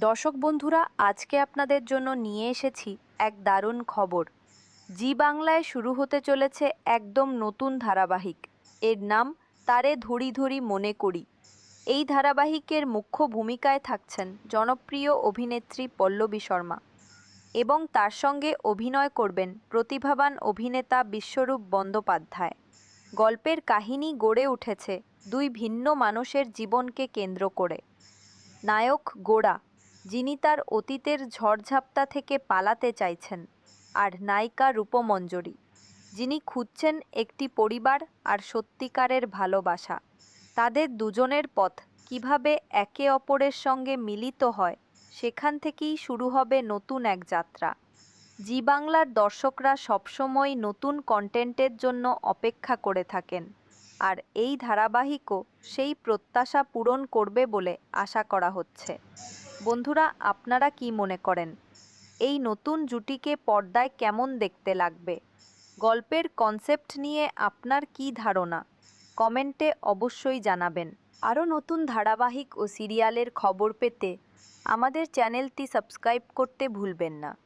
দর্শক বন্ধুরা, আজকে আপনাদের জন্য নিয়ে এসেছি এক দারুণ খবর। জি বাংলায় শুরু হতে চলেছে একদম নতুন ধারাবাহিক। এর নাম, তারে ধরি ধরি মনে করি। এই ধারাবাহিকের মুখ্য ভূমিকায় থাকছেন জনপ্রিয় অভিনেত্রী পল্লবী শর্মা। এবং তার সঙ্গে অভিনয় করবেন প্রতিভাবান অভিনেতা বিশ্বরূপ বন্দ্যোপাধ্যায়। গল্পের কাহিনী গড়ে উঠেছে দুই ভিন্ন মানুষের জীবনকে কেন্দ্র করে। নায়ক গোড়া যিনি তার অতীতের ঝড়ঝাপটা থেকে পালাতে চাইছেন, আর নায়িকা রূপমঞ্জরি, যিনি খুঁজছেন একটি পরিবার আর সত্যিকারের ভালোবাসা। তাদের দুজনের পথ কীভাবে একে অপরের সঙ্গে মিলিত হয়, সেখান থেকেই শুরু হবে নতুন এক যাত্রা। জি বাংলার দর্শকরা সবসময় নতুন কন্টেন্টের জন্য অপেক্ষা করে থাকেন, আর এই ধারাবাহিকও সেই প্রত্যাশা পূরণ করবে বলে আশা করা হচ্ছে। বন্ধুরা, আপনারা কি মনে করেন? এই নতুন জুটিকে পর্দায় কেমন দেখতে লাগবে? গল্পের কনসেপ্ট নিয়ে আপনার কি ধারণা? কমেন্টে অবশ্যই জানাবেন। আরও নতুন ধারাবাহিক ও সিরিয়ালের খবর পেতে আমাদের চ্যানেলটি সাবস্ক্রাইব করতে ভুলবেন না।